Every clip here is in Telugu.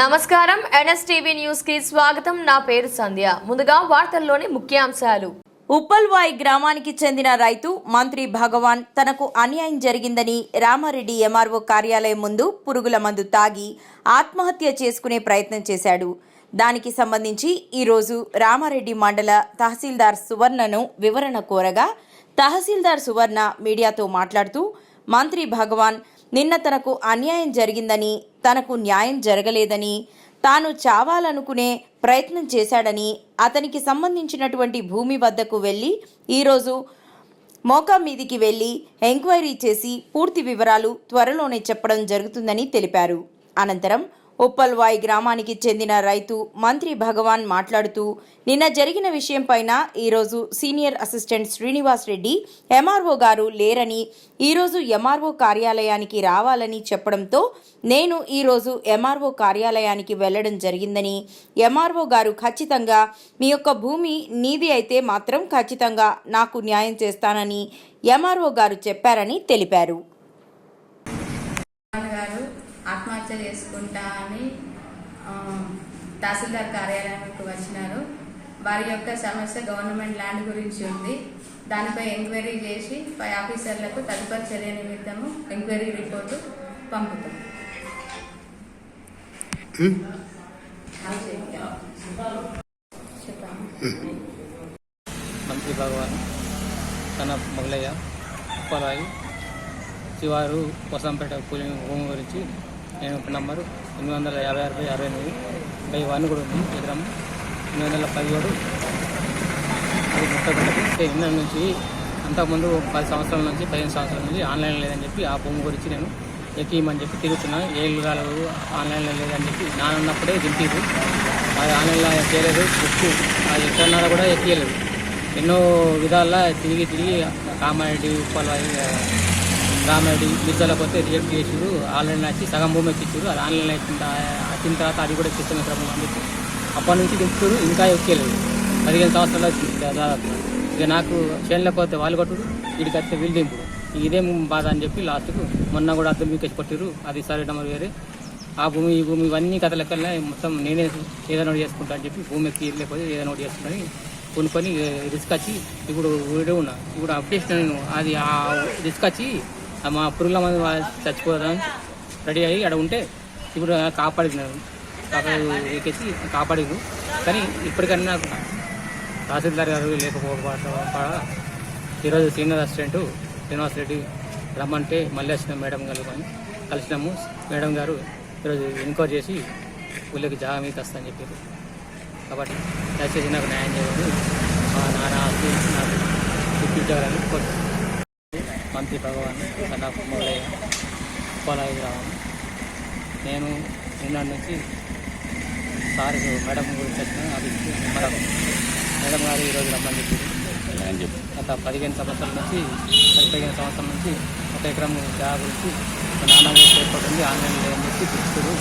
నమస్కారం. ఎన్ఎస్టీవీ న్యూస్కి స్వాగతం. నా పేరు సంధ్య. ముందుగా వార్తల్లోని ముఖ్యాంశాలు. ఉప్పల్వాయి గ్రామానికి చెందిన రైతు మంత్రి భగవాన్ తనకు అన్యాయం జరిగిందని రామారెడ్డి ఎంఆర్ఓ కార్యాలయం ముందు పురుగుల మందు తాగి ఆత్మహత్య చేసుకునే ప్రయత్నం చేశాడు. దానికి సంబంధించి ఈరోజు రామారెడ్డి మండల తహసీల్దార్ సువర్ణను వివరణ కోరగా తహసీల్దార్ సువర్ణ మీడియాతో మాట్లాడుతూ మంత్రి భగవాన్ నిన్న తనకు అన్యాయం జరిగిందని తనకు న్యాయం జరగలేదని తాను చావాలనుకునే ప్రయత్నం చేశాడని అతనికి సంబంధించినటువంటి భూమి వద్దకు వెళ్ళి ఈరోజు మోకా మీదికి వెళ్ళి ఎంక్వైరీ చేసి పూర్తి వివరాలు త్వరలోనే చెప్పడం జరుగుతుందని తెలిపారు. అనంతరం ఉప్పల్వాయి గ్రామానికి చెందిన రైతు మంత్రి భగవాన్ మాట్లాడుతూ నిన్న జరిగిన విషయంపైన ఈరోజు senior assistant Srinivas Reddy MRO garu లేరని ఈరోజు ఎంఆర్ఓ కార్యాలయానికి రావాలని చెప్పడంతో నేను ఈరోజు ఎంఆర్ఓ కార్యాలయానికి వెళ్ళడం జరిగిందని ఎంఆర్ఓ గారు ఖచ్చితంగా మీ యొక్క భూమి నీది అయితే మాత్రం ఖచ్చితంగా నాకు న్యాయం చేస్తానని ఎంఆర్ఓ గారు చెప్పారని తెలిపారు. చేసుకుంటా అని ఆ, తహసీల్దార్ కార్యాలయానికి వచ్చినారు. వారి యొక్క సమస్య గవర్నమెంట్ ల్యాండ్ గురించి ఉంది. దానిపై ఎంక్వైరీ చేసి పై ఆఫీసర్లకు తదుపరి చర్య నిమిత్తము ఎంక్వైరీ రిపోర్టు పంపుతాం. మంత్రి భగవాన్ తన మొగలయ్య ఉప్పలాయి శివారు కొసంపేట కూలి భూమి గురించి నేను ఒక నంబరు ఎనిమిది వందల యాభై అరవై అరవై ఎనిమిది బై వన్ కూడా ఉంది ఎకరం ఎనిమిది వందల పదిహేడు అది ముట్టబెట్టదు ఎన్నో నుంచి అంతకుముందు పది సంవత్సరాల నుంచి పదిహేను సంవత్సరాల నుంచి ఆన్లైన్ లేదని చెప్పి ఆ భూమి గురించి నేను ఎక్కియమని చెప్పి తిరుగుతున్నాను. ఏళ్ళు కాలేదు ఆన్లైన్లో లేదని చెప్పి నానున్నప్పుడే దింపేది అది ఆన్లైన్లో చేయలేదు బుక్ అది ఎక్కడన్నారో కూడా ఎక్కియలేదు. ఎన్నో విధాల తిరిగి తిరిగి కామారెడ్డి ఉప్పలవాయి కామెడీ బిజ్జల పోతే రిజెక్ట్ చేసారు ఆన్లైన్లో వచ్చి సగం భూమి ఎక్కించారు అది ఆన్లైన్లో వచ్చిన వచ్చిన తర్వాత అది కూడా ఎక్కిస్తాం క్రమం అని చెప్పి అప్పటి నుంచి దింపుతారు ఇంకా ఎక్కలేదు పదిహేను సంవత్సరాలు వచ్చింది దాదాపు. ఇక నాకు చేనులో పోతే వాళ్ళు కొట్టుడు వీడికి వస్తే వీళ్ళు దింపుడు. ఇదేం బాధ అని చెప్పి లాస్ట్కు మొన్న కూడా అద్దరు మీకు కొట్టిరు అది సరే నెంబర్ వేరే. ఆ భూమి ఈ భూమి ఇవన్నీ కథ లెక్కలనే మొత్తం నేనే ఏదైనా ఒకటి చేసుకుంటా అని చెప్పి భూమి ఎక్కి లేకపోతే ఏదైనా ఒకటి చేసుకుంటాని కొనుక్కొని రిస్క్ వచ్చి ఇప్పుడు ఊరే ఉన్నా. ఇప్పుడు అప్డేషన్ నేను అది ఆ రిస్క్ వచ్చి మా పురుగుల మంది చచ్చిపోదాం. రెడీ అయ్యి అక్కడ ఉంటే ఇప్పుడు కాపాడినాను ఎక్కేసి కాపాడారు. కానీ ఇప్పటికన్నా నాకు తహసీల్దార్ గారు లేకపోవడం ఈరోజు సీనియర్ అసిస్టెంట్ శ్రీనివాస్ రెడ్డి రమ్మంటే మళ్ళీ వచ్చిన మేడం గారు కానీ కలిసినాము. మేడం గారు ఈరోజు ఎంక్వైరీ చేసి ఊళ్ళకి జాగా మీకు వస్తా చెప్పారు. కాబట్టి దయచేసి నాకు న్యాయం చేయండి. మా నాన్న ఆస్తి నాకు ఇప్పించగలని కోరుతున్నాను. మంత్రి భగవాన్ సన్నా మొదలయ్య పోలాయి గ్రామం. నేను నిన్న నుంచి సార్ మేడం గురించి వచ్చిన ఆఫీస్కి మేడం. మేడం గారు ఈరోజు రమ్మని చెప్పారు. గత పదిహేను సంవత్సరాల నుంచి పది పదిహేను సంవత్సరాల నుంచి ఒక ఎకరం జాగా గురించి మా నాన్న చేపట్టింది ఆన్లైన్ లేదని చెప్పి పిలుస్తారు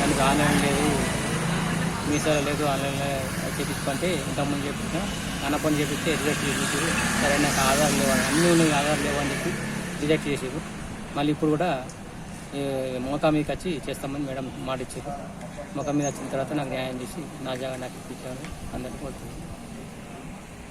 దానికి ఆన్లైన్ లేదు మీసాలో లేదు ఆన్లైన్లో చేపించుకుంటే ఇంతకుముందు చేపించిన నాన్న పని రిజెక్ట్ చేసేసారు సరే నాకు ఆధార్ లేవు? అన్నీ ఉన్నాయి ఆధార్ లేవు అని చెప్పి రిజెక్ట్ చేసారు మళ్ళీ ఇప్పుడు కూడా మోతా మోకా మీదకి వచ్చి చేస్తామని మేడం మాట ఇచ్చారు మోకా మీద వచ్చిన తర్వాత నాకు న్యాయం చేసి నా జాగా నాకు ఇప్పించాను అందరికీ కోరుతున్నాను